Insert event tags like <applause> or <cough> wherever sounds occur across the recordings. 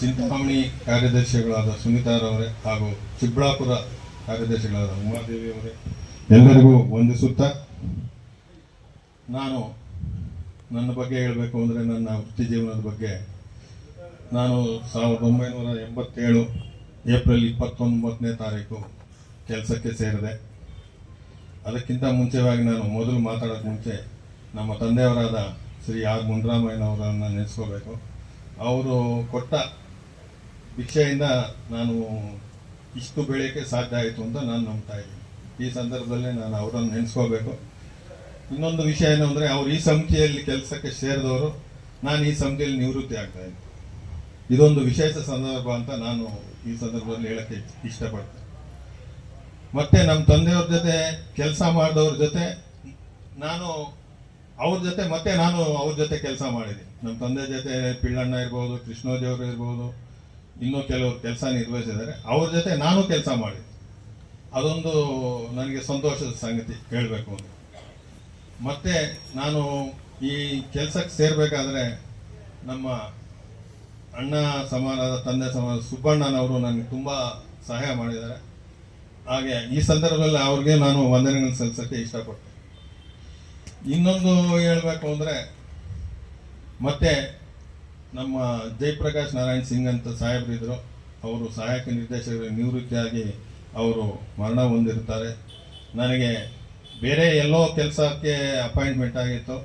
ಚಿಂತಾಮಣಿ ಕಾರ್ಯದರ್ಶಿಗಳಾದ ಸುನೀತಾರವರೇ ಹಾಗೂ ಚಿಕ್ಕಬಳ್ಳಾಪುರ ಕಾರ್ಯದರ್ಶಿಗಳಾದ ಉಮಾದೇವಿಯವರೇ ಎಲ್ಲರಿಗೂ ವಂದಿಸುತ್ತಾ ನಾನು ನನ್ನ ಬಗ್ಗೆ ಹೇಳಬೇಕು ಅಂದರೆ ನನ್ನ ವೃತ್ತಿ ಜೀವನದ ಬಗ್ಗೆ. ನಾನು ಸಾವಿರದ ಒಂಬೈನೂರ ಎಂಬತ್ತೇಳು ಏಪ್ರಿಲ್ ಇಪ್ಪತ್ತೊಂಬತ್ತನೇ ತಾರೀಕು ಕೆಲಸಕ್ಕೆ ಸೇರಿದೆ. ಅದಕ್ಕಿಂತ ಮುಂಚೆವಾಗಿ ನಾನು ಮೊದಲು ಮಾತಾಡೋಕ್ಕೆ ಮುಂಚೆ ನಮ್ಮ ತಂದೆಯವರಾದ ಶ್ರೀ ಆರ್ ಮುನ್ರಾಮಯ್ಯನವರನ್ನು ನೆನೆಸ್ಕೋಬೇಕು. ಅವರು ಕೊಟ್ಟ ಭಿಕ್ಷೆಯಿಂದ ನಾನು ಇಷ್ಟು ಬೆಳೆಯೋಕ್ಕೆ ಸಾಧ್ಯ ಆಯಿತು ಅಂತ ನಾನು ನಂಬ್ತಾ ಇದ್ದೀನಿ. ಈ ಸಂದರ್ಭದಲ್ಲಿ ನಾನು ಅವರನ್ನು ನೆನೆಸ್ಕೋಬೇಕು ಇನ್ನೊಂದು ವಿಷಯ ಏನು ಅಂದರೆ, ಅವ್ರು ಈ ಸಮಿತಿಯಲ್ಲಿ ಕೆಲಸಕ್ಕೆ ಸೇರಿದವರು, ನಾನು ಈ ಸಮಿತಿಯಲ್ಲಿ ನಿವೃತ್ತಿ ಆಗ್ತಾ ಇದ್ದೀನಿ. ಇದೊಂದು ವಿಶೇಷ ಸಂದರ್ಭ ಅಂತ ನಾನು ಈ ಸಂದರ್ಭದಲ್ಲಿ ಹೇಳಕ್ಕೆ ಇಷ್ಟಪಡ್ತೇನೆ. ಮತ್ತೆ ನಮ್ಮ ತಂದೆಯವ್ರ ಜೊತೆ ಕೆಲಸ ಮಾಡಿದವ್ರ ಜೊತೆ ನಾನು ಅವ್ರ ಜೊತೆ ಮತ್ತೆ ನಾನು ಅವ್ರ ಜೊತೆ ಕೆಲಸ ಮಾಡಿದ್ದೀನಿ ನಮ್ಮ ತಂದೆ ಜೊತೆ ಪಿಳ್ಳಣ್ಣ ಇರ್ಬೋದು ಕೃಷ್ಣೋಜಿಯವರು ಇರ್ಬೋದು, ಇನ್ನೂ ಕೆಲವರು ಕೆಲಸ ನಿರ್ವಹಿಸಿದ್ದಾರೆ. ಅವ್ರ ಜೊತೆ ನಾನು ಕೆಲಸ ಮಾಡಿದ್ದೆ ಅದೊಂದು ನನಗೆ ಸಂತೋಷದ ಸಂಗತಿ ಹೇಳಬೇಕು ಅಂತ. ಮತ್ತೆ ನಾನು ಈ ಕೆಲಸಕ್ಕೆ ಸೇರಬೇಕಾದ್ರೆ ನಮ್ಮ ಅಣ್ಣ ಸಮಾನದ ತಂದೆ ಸಮಾನ ಸುಬ್ಬಣ್ಣನವರು ನನಗೆ ತುಂಬ ಸಹಾಯ ಮಾಡಿದ್ದಾರೆ. ಹಾಗೆ ಈ ಸಂದರ್ಭದಲ್ಲಿ ಅವ್ರಿಗೆ ನಾನು ವಂದನೆಗಳನ್ನು ಸಲ್ಲಿಸೋಕ್ಕೆ ಇಷ್ಟಪಡ್ತೀನಿ. ಇನ್ನೊಂದು ಹೇಳಬೇಕು ಅಂದರೆ, ಮತ್ತೆ ನಮ್ಮ ಜಯಪ್ರಕಾಶ್ ನಾರಾಯಣ್ ಸಿಂಗ್ ಅಂತ ಸಾಹೇಬರಿದ್ದರು ಅವರು ಸಹಾಯಕ ನಿರ್ದೇಶಕರ ನಿವೃತ್ತಿಯಾಗಿ ಅವರು ಮರಣ ಹೊಂದಿರ್ತಾರೆ ನನಗೆ ಬೇರೆ ಎಲ್ಲೋ ಕೆಲಸಕ್ಕೆ ಅಪಾಯಿಂಟ್ಮೆಂಟ್ ಆಗಿತ್ತು.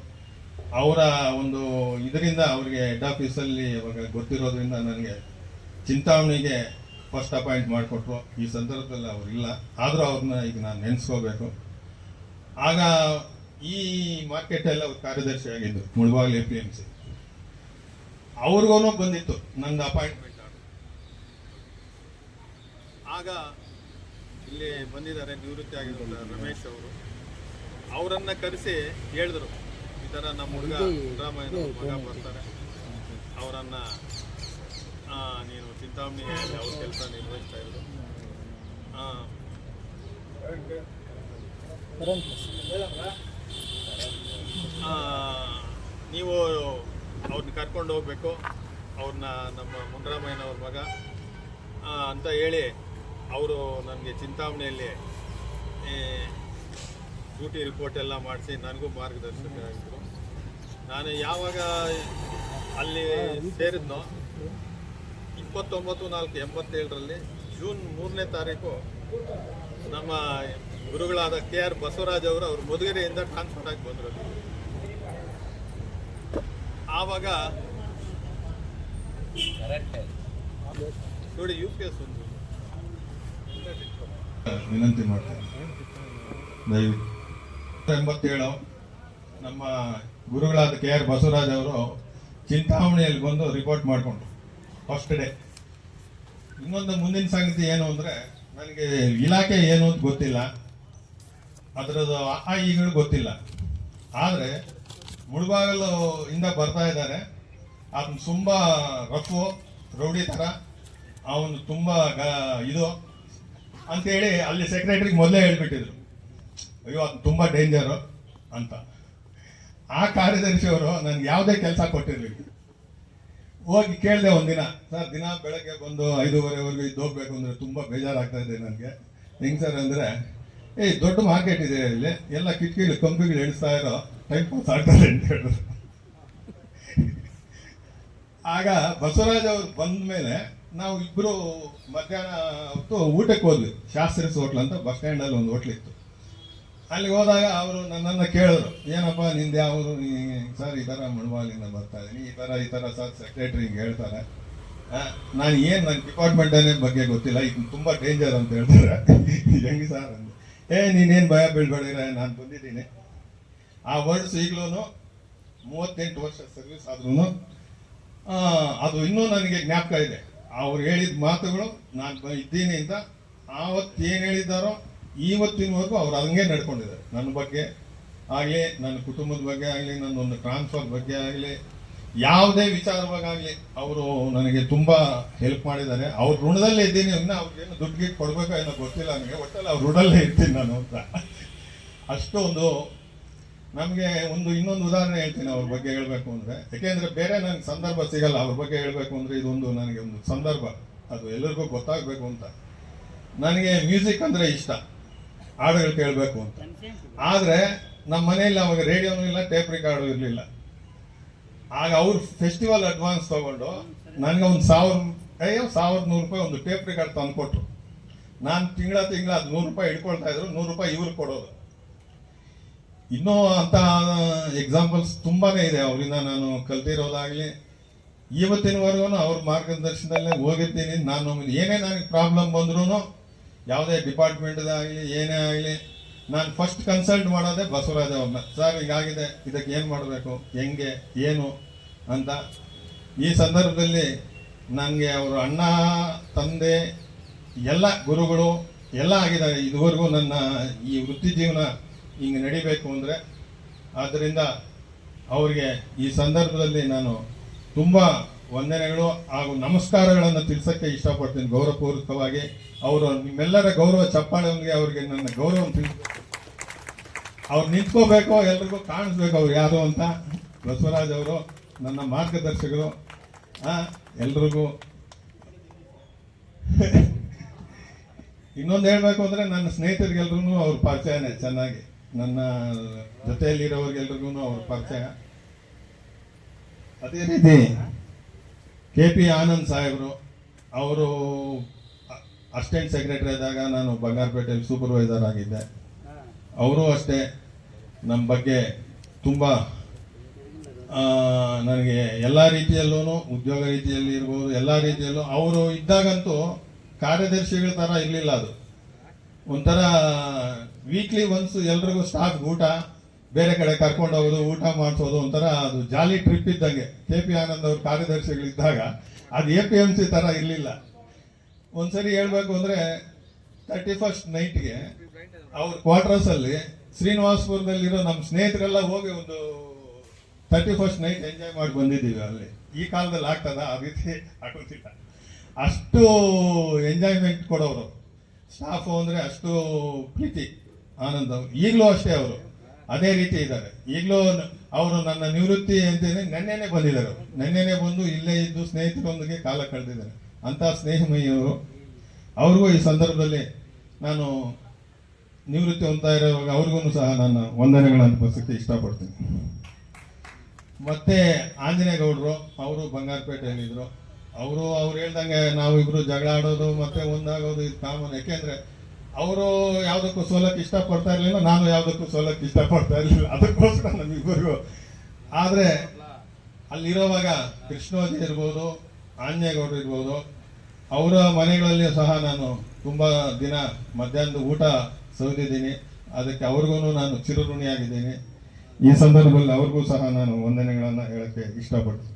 ಅವರ ಒಂದು ಇದರಿಂದ ಅವರಿಗೆ ಹೆಡ್ ಆಫೀಸಲ್ಲಿ ಇವಾಗ ಗೊತ್ತಿರೋದ್ರಿಂದ ನನಗೆ ಚಿಂತಾಮಣಿಗೆ ಫಸ್ಟ್ ಅಪಾಯಿಂಟ್ ಮಾಡಿಕೊಟ್ರು. ಈ ಸಂದರ್ಭದಲ್ಲಿ ಅವರಿಲ್ಲ ಆದರೂ ಅವ್ರನ್ನ ಈಗ ನಾನು ನೆನೆಸ್ಕೋಬೇಕು. ಆಗ ಈ ಮಾರ್ಕೆಟಲ್ಲಿ ಅವ್ರು ಕಾರ್ಯದರ್ಶಿ ಆಗಿದ್ದು Mulbagal A P M C ಅವ್ರಿಗೂ ಬಂದಿತ್ತು ನಂದು ಅಪಾಯಿಂಟ್ಮೆಂಟ್ ಆಗ ಇಲ್ಲಿ ಬಂದಿದ್ದಾರೆ ನಿವೃತ್ತಿ ಆಗಿದ್ದಾರೆ ರಮೇಶ್ ಅವರು. ಅವರನ್ನ ಕರೆಸಿ ಹೇಳಿದ್ರು ಈ ಥರ ನಮ್ಮ ಹುಡುಗ ಸಿದ್ದರಾಮಯ್ಯ ಮಗ ಬರ್ತಾರೆ. ಅವರನ್ನ ಆ, ನೀನು ಚಿಂತಾಮಣಿ ಅವ್ರ ಕೆಲಸ ನಿರ್ವಹಿಸ್ತಾ ಇದ್ರು. ಆ, ಆ, ನೀವು ಅವ್ರನ್ನ ಕರ್ಕೊಂಡು ಹೋಗ್ಬೇಕು. ಅವ್ರನ್ನ ನಮ್ಮ ಮುನ್ರಾಮಯ್ಯನವ್ರ ಮಗ. ಅಂತ ಹೇಳಿ ಅವರು ನನಗೆ ಚಿಂತಾಮಣಿಯಲ್ಲಿ ಡ್ಯೂಟಿ ರಿಪೋರ್ಟ್ ಎಲ್ಲ ಮಾಡಿಸಿ ನನಗೂ ಮಾರ್ಗದರ್ಶಕ ನಾನು ಯಾವಾಗ ಅಲ್ಲಿ ಸೇರಿದ್ನೋ, ಇಪ್ಪತ್ತೊಂಬತ್ತು, ನಾಲ್ಕು, ಎಂಬತ್ತೇಳರಲ್ಲಿ ಜೂನ್ ಮೂರನೇ ತಾರೀಕು ನಮ್ಮ ಗುರುಗಳಾದ ಕೆ ಆರ್ ಬಸವರಾಜ್ ಅವರು ಅವ್ರ ಮಧುಗಿರಿಯಿಂದ ಟ್ರಾನ್ಸ್ಫರ್ ಆಗಿ ಬಂದರು ಆವಾಗ ನೋಡಿ ಯು ಪಿ ಎಸ್ ಒಂದು ವಿನಂತಿ ಮಾಡ್ತೇನೆ. ದಯವಿಟ್ಟು. ಎಂಬತ್ತೇಳು ನಮ್ಮ ಗುರುಗಳಾದ ಕೆ ಆರ್ ಬಸವರಾಜ್ ಅವರು ಚಿಂತಾಮಣಿಯಲ್ಲಿ ಬಂದು ರಿಪೋರ್ಟ್ ಮಾಡಿಕೊಂಡ್ರು. ಫಸ್ಟ್ ಡೇ ಇನ್ನೊಂದು ಮುಂದಿನ ಸಂಗತಿ ಏನು ಅಂದರೆ ನನಗೆ ಇಲಾಖೆ ಏನು ಅಂತ ಗೊತ್ತಿಲ್ಲ. ಅದರದ್ದು ಆ ಈಗಳು ಗೊತ್ತಿಲ್ಲ. ಆದರೆ ಮುಳುಬಾಗಲು ಇಂದ ಬರ್ತಾ ಇದ್ದಾರೆ. ಅದನ್ನ ತುಂಬ ರಫು ರೌಡಿ ಥರ ಅವನು ತುಂಬ ಗ, ಇದು. ಅಂತೇಳಿ ಅಲ್ಲಿ ಸೆಕ್ರೆಟರಿಗೆ ಮೊದಲೇ ಹೇಳ್ಬಿಟ್ಟಿದ್ರು. ಅಯ್ಯೋ ಅದು ತುಂಬ ಡೇಂಜರು ಅಂತ. ಆ ಕಾರ್ಯದರ್ಶಿಯವರು ನನಗೆ ಯಾವುದೇ ಕೆಲಸ ಕೊಟ್ಟಿರಲಿಲ್ಲ ಹೋಗಿ ಕೇಳಿದೆ ಒಂದಿನ. ಸರ್, ದಿನ ಬೆಳಗ್ಗೆ ಬಂದು ಐದೂವರೆವರೆಗೂ ಇದ್ದು ಹೋಗ್ಬೇಕು ಅಂದರೆ ತುಂಬ ಬೇಜಾರಾಗ್ತಾ ಇದೆ ನನಗೆ. ಹೆಂಗೆ ಸರ್ ಅಂದರೆ, ಏಯ್, ದೊಡ್ಡ ಮಾರ್ಕೆಟ್ ಇದೆ ಇಲ್ಲಿ. ಎಲ್ಲ ಕಿಟಕಿಗಳು ಕಂಬಿಗಳು ಎಣಿಸ್ತಾ ಇರೋ ಟೈಮ್ ಪಾಸ್ ಆಗ್ತದೆ ಅಂತ ಹೇಳಿದ್ರು ಆಗ ಬಸವರಾಜ್ ಅವ್ರು ಬಂದ ಮೇಲೆ ನಾವು ಇಬ್ಬರು ಮಧ್ಯಾಹ್ನ ಹೊತ್ತು ಊಟಕ್ಕೆ ಹೋದ್ವಿ. ಶಾಸ್ತ್ರೀಸ್ ಹೋಟ್ಲ್ ಅಂತ ಬಸ್ ಸ್ಟ್ಯಾಂಡಲ್ಲಿ ಒಂದು ಹೋಟ್ಲ್ ಇತ್ತು. ಅಲ್ಲಿಗೆ ಹೋದಾಗ ಅವರು ನನ್ನನ್ನು ಕೇಳಿದ್ರು. ಏನಪ್ಪ ನಿಂದು ಯಾವರು ನೀ ಸರ್ ಈ ಥರ ಮಣ್ವಾಲಿಂದ ಬರ್ತಾ ಇದ್ದೀನಿ ಈ ಥರ ಈ ಥರ ಸರ್ ಹಿಂಗೆ ಹೇಳ್ತಾರೆ. ನಾನು ಏನು ನನ್ನ ಡಿಪಾರ್ಟ್ಮೆಂಟ್ ಬಗ್ಗೆ ಗೊತ್ತಿಲ್ಲ, ಇದು ತುಂಬ ಡೇಂಜರ್ ಅಂತ ಹೇಳ್ತಾರೆ. <laughs> ಹೆಂಗೆ ಸರ್ ಅಂದೆ. ಏ, ನೀನೇನು ಭಯ ಬೀಳ್ಬೇಡಿರ ನಾನು ಬಂದಿದ್ದೀನಿ. ಆ ವರ್ಡ್ಸ್ ಈಗಲೂ ಮೂವತ್ತೆಂಟು ವರ್ಷ ಸರ್ವಿಸ್ ಆದ್ರೂ ಅದು ಇನ್ನೂ ನನಗೆ ಜ್ಞಾಪಕ ಇದೆ. ಅವ್ರು ಹೇಳಿದ ಮಾತುಗಳು ನಾನು ಇದ್ದೀನಿ ಅಂತ ಆವತ್ತು ಏನು ಹೇಳಿದ್ದಾರೋ ಇವತ್ತಿನವರೆಗೂ ಅವ್ರು ಹಂಗೆ ನಡ್ಕೊಂಡಿದ್ದಾರೆ. ನನ್ನ ಬಗ್ಗೆ ಆಗಲಿ, ನನ್ನ ಕುಟುಂಬದ ಬಗ್ಗೆ ಆಗಲಿ ನನ್ನ ಒಂದು ಟ್ರಾನ್ಸ್ಫರ್ ಬಗ್ಗೆ ಆಗಲಿ, ಯಾವುದೇ ವಿಚಾರವಾಗಲಿ ಅವರು ನನಗೆ ತುಂಬ ಹೆಲ್ಪ್ ಮಾಡಿದ್ದಾರೆ. ಅವ್ರ ಋಣದಲ್ಲೇ ಇದ್ದೀನಿ, ಇನ್ನು ಅವ್ರಿಗೇನು ದುಡ್ಡು ಕೊಡಬೇಕೋ ಏನೋ ಗೊತ್ತಿಲ್ಲ, ನನಗೆ ಒಟ್ಟಲ್ಲಿ ಅವ್ರ ಋಣಲ್ಲೇ ಇರ್ತೀನಿ ನಾನು ಅಂತ. ಅಷ್ಟೊಂದು ನಮಗೆ ಒಂದು ಇನ್ನೊಂದು ಉದಾಹರಣೆ ಹೇಳ್ತೀನಿ ಅವ್ರ ಬಗ್ಗೆ ಹೇಳಬೇಕು ಅಂದರೆ. ಯಾಕೆಂದರೆ ಬೇರೆ ನನಗೆ ಸಂದರ್ಭ ಸಿಗಲ್ಲ, ಅವ್ರ ಬಗ್ಗೆ ಹೇಳಬೇಕು ಅಂದರೆ ಇದೊಂದು ನನಗೆ ಒಂದು ಸಂದರ್ಭ. ಅದು ಎಲ್ಲರಿಗೂ ಗೊತ್ತಾಗಬೇಕು ಅಂತ. ನನಗೆ ಮ್ಯೂಸಿಕ್ ಅಂದರೆ ಇಷ್ಟ. ಹಾಡುಗಳು ಕೇಳಬೇಕು ಅಂತ. ಆದರೆ ನಮ್ಮ ಮನೆಯಲ್ಲಿ ಅವಾಗ ರೇಡಿಯೋನೂ ಇಲ್ಲ, ಟೇಪ್ ರೆಕಾರ್ಡು ಇರಲಿಲ್ಲ. ಆಗ ಅವ್ರು ಫೆಸ್ಟಿವಲ್ ಅಡ್ವಾನ್ಸ್ ತೊಗೊಂಡು ನನಗೆ ಒಂದು ಸಾವಿರ ಅಯ್ಯೋ, ಸಾವಿರದ ನೂರು ರೂಪಾಯಿ ಒಂದು ಟೇಪ್ ರೆಕಾರ್ಡ್ ತಂದು ಕೊಟ್ಟರು ನಾನು ತಿಂಗಳ ತಿಂಗಳ ಅದು ನೂರು ರೂಪಾಯಿ ಇಟ್ಕೊಳ್ತಾ ಇದ್ರು, ನೂರು ರೂಪಾಯಿ ಇವ್ರಿಗೆ ಕೊಡೋದು. ಇನ್ನೂ ಅಂತ ಎಕ್ಸಾಂಪಲ್ಸ್ ತುಂಬಾನೇ ಇದೆ. ಅವರಿಂದ ನಾನು ಕಲ್ತಿರೋದಾಗ್ಲಿ ಇವತ್ತಿನವರೆಗೂ ಅವ್ರ ಮಾರ್ಗದರ್ಶನದಲ್ಲೇ ಹೋಗಿರ್ತೀನಿ ನಾನು ಏನೇ ನನಗೆ ಪ್ರಾಬ್ಲಮ್ ಬಂದ್ರೂ ಯಾವುದೇ ಡಿಪಾರ್ಟ್ಮೆಂಟ್ದಾಗಲಿ ಏನೇ ಆಗಲಿ, ನಾನು ಫಸ್ಟ್ ಕನ್ಸಲ್ಟ್ ಮಾಡೋದೇ ಬಸವರಾಜ ಅವ್ರನ್ನ. ಸರ್, ಹೀಗಾಗಿದೆ. ಇದಕ್ಕೆ ಏನು ಮಾಡಬೇಕು? ಹೆಂಗೆ? ಏನು? ಅಂತ. ಈ ಸಂದರ್ಭದಲ್ಲಿ ನನಗೆ ಅವರು ಅಣ್ಣ, ತಂದೆ, ಎಲ್ಲ ಗುರುಗಳು, ಎಲ್ಲ ಆಗಿದ್ದಾರೆ. ಇದುವರೆಗೂ ನನ್ನ ಈ ವೃತ್ತಿ ಜೀವನ ಹಿಂಗೆ ನಡಿಬೇಕು ಅಂದರೆ ಆದ್ದರಿಂದ ಅವರಿಗೆ ಈ ಸಂದರ್ಭದಲ್ಲಿ ನಾನು ತುಂಬ ವಂದನೆಗಳು ಹಾಗೂ ನಮಸ್ಕಾರಗಳನ್ನು ತಿಳಿಸೋಕ್ಕೆ ಇಷ್ಟಪಡ್ತೀನಿ ಗೌರವಪೂರ್ವಕವಾಗಿ. ಅವರು ನಿಮ್ಮೆಲ್ಲರ ಗೌರವ ಚಪ್ಪಾಳೆಯೊಂದಿಗೆ ಅವರಿಗೆ ನನ್ನ ಗೌರವ ತಿಳಿಸ್. ಅವ್ರು ನಿಂತ್ಕೋಬೇಕು, ಎಲ್ರಿಗೂ ಕಾಣಿಸ್ಬೇಕು ಅವ್ರು ಯಾರು ಅಂತ. ಬಸವರಾಜ್ ಅವರು ನನ್ನ ಮಾರ್ಗದರ್ಶಕರು. ಎಲ್ರಿಗೂ. <laughs> ಇನ್ನೊಂದು ಹೇಳಬೇಕು ಅಂದ್ರೆ ನನ್ನ ಸ್ನೇಹಿತರಿಗೆಲ್ರಿಗೂ ಅವ್ರ ಪರಿಚಯನೇ ಚೆನ್ನಾಗಿ. ನನ್ನ ಜೊತೆಯಲ್ಲಿರೋರಿಗೆಲ್ರಿಗೂ ಅವ್ರ ಪರಿಚಯ. ಅದೇ ರೀತಿ ಕೆ ಪಿ ಆನಂದ್ ಸಾಹೇಬರು, ಅವರು ಅಸಿಸ್ಟೆಂಟ್ ಸೆಕ್ರೆಟರಿ ಆದಾಗ ನಾನು ಬಂಗಾರಪೇಟೆಯಲ್ಲಿ ಸೂಪರ್ವೈಸರ್ ಆಗಿದ್ದೆ. ಅವರು ಅಷ್ಟೇ. ನಮ್ಮ ಬಗ್ಗೆ ತುಂಬ ನನಗೆ ಎಲ್ಲ ರೀತಿಯಲ್ಲೂ ಉದ್ಯೋಗ ರೀತಿಯಲ್ಲಿ ಇರ್ಬೋದು, ಎಲ್ಲ ರೀತಿಯಲ್ಲೂ ಅವರು ಇದ್ದಾಗಂತೂ ಕಾರ್ಯದರ್ಶಿಗಳ ಥರ ಇರಲಿಲ್ಲ ಅದು. ಒಂಥರ ವೀಕ್ಲಿ ಒನ್ಸ್ ಎಲ್ರಿಗೂ ಸ್ಟಾಫ್ ಊಟ, ಬೇರೆ ಕಡೆ ಕರ್ಕೊಂಡು ಹೋಗೋದು, ಊಟ ಮಾಡಿಸೋದು ಒಂಥರ ಅದು ಜಾಲಿ ಟ್ರಿಪ್ ಇದ್ದಂಗೆ. ಕೆ ಪಿ ಆನಂದ್ ಅವ್ರ ಕಾರ್ಯದರ್ಶಿಗಳಿದ್ದಾಗ ಅದು ಎ ಪಿ ಎಂ ಸಿ ಥರ ಇರಲಿಲ್ಲ. ಒಂದ್ಸರಿ ಹೇಳ್ಬೇಕು ಅಂದರೆ ತರ್ಟಿ ಫಸ್ಟ್ ನೈಟ್ಗೆ ಅವ್ರ ಕ್ವಾರ್ಟರ್ಸಲ್ಲಿ ಶ್ರೀನಿವಾಸಪುರದಲ್ಲಿರೋ ನಮ್ಮ ಸ್ನೇಹಿತರೆಲ್ಲ ಹೋಗಿ ಒಂದು ತರ್ಟಿ ಫಸ್ಟ್ ನೈಟ್ ಎಂಜಾಯ್ ಮಾಡಿ ಬಂದಿದ್ದೀವಿ ಅಲ್ಲಿ. ಈ ಕಾಲದಲ್ಲಿ ಆಗ್ತದ? ಆ ರೀತಿ ಆಗೋದಿಲ್ಲ. ಅಷ್ಟು ಎಂಜಾಯ್ಮೆಂಟ್ ಕೊಡೋರು. ಸ್ಟಾಫು ಅಂದರೆ ಅಷ್ಟು ಪ್ರೀತಿ. ಆನಂದ್ ಅವರು. ಈಗಲೂ ಅಷ್ಟೇ ಅವರು. ಅದೇ ರೀತಿ ಇದ್ದಾರೆ. ಈಗಲೂ ಅವರು ನನ್ನ ನಿವೃತ್ತಿ ಅಂತೇನೆ ನೆನ್ನೆನೆ ಬಂದಿದ್ದಾರೆ. ನೆನ್ನೆನೆ ಬಂದು ಇಲ್ಲೇ ಇದ್ದು ಸ್ನೇಹಿತರೊಂದಿಗೆ ಕಾಲ ಕಳೆದಿದ್ದಾರೆ. ಅಂತ ಸ್ನೇಹಮಯಿಯವರು. ಅವ್ರಿಗೂ ಈ ಸಂದರ್ಭದಲ್ಲಿ ನಾನು ನಿವೃತ್ತಿ ಹೊಂದ್ತಾ ಇರುವಾಗ ಅವ್ರಿಗೂ ಸಹ ನನ್ನ ವಂದನೆಗಳನ್ನು ಅರ್ಪಿಸೋಕ್ಕೆ ಇಷ್ಟಪಡ್ತೀನಿ. ಮತ್ತೆ ಆಂಜನೇಯಗೌಡರು ಅವರು ಬಂಗಾರಪೇಟೆಯಲ್ಲಿದ್ದರು ಅವರು ಅವ್ರು ಹೇಳ್ದಂಗೆ ನಾವು ಇಬ್ರು ಜಗಳ ಆಡೋದು, ಮತ್ತೆ ಒಂದಾಗೋದು ಇದು ಕಾಮನ್. ಯಾಕೆಂದ್ರೆ ಅವರು ಯಾವುದಕ್ಕೂ ಸೋಲಕ್ಕೆ ಇಷ್ಟಪಡ್ತಾ ಇರಲಿಲ್ಲ, ನಾನು ಯಾವುದಕ್ಕೂ ಸೋಲಕ್ಕೆ ಇಷ್ಟಪಡ್ತಾ ಇರಲಿಲ್ಲ. ಅದಕ್ಕೋಸ್ಕರ ನಮ್ಮಿಬ್ಬರಿಗೂ. ಆದರೆ, ಅಲ್ಲಿರೋವಾಗ ಕೃಷ್ಣೋಜಿ ಇರ್ಬೋದು, ಆಂಜನೇಯಗೌಡರು ಇರ್ಬೋದು, ಅವರ ಮನೆಗಳಲ್ಲಿ ಸಹ ನಾನು ತುಂಬ ದಿನ ಮಧ್ಯಾಹ್ನದ ಊಟ ಸವಿದಿದ್ದೀನಿ. ಅದಕ್ಕೆ ಅವ್ರಿಗೂ ನಾನು ಚಿರಋಣಿಯಾಗಿದ್ದೀನಿ. ಈ ಸಂದರ್ಭದಲ್ಲಿ ಅವ್ರಿಗೂ ಸಹ ನಾನು ವಂದನೆಗಳನ್ನು ಹೇಳಕ್ಕೆ ಇಷ್ಟಪಡ್ತೀನಿ.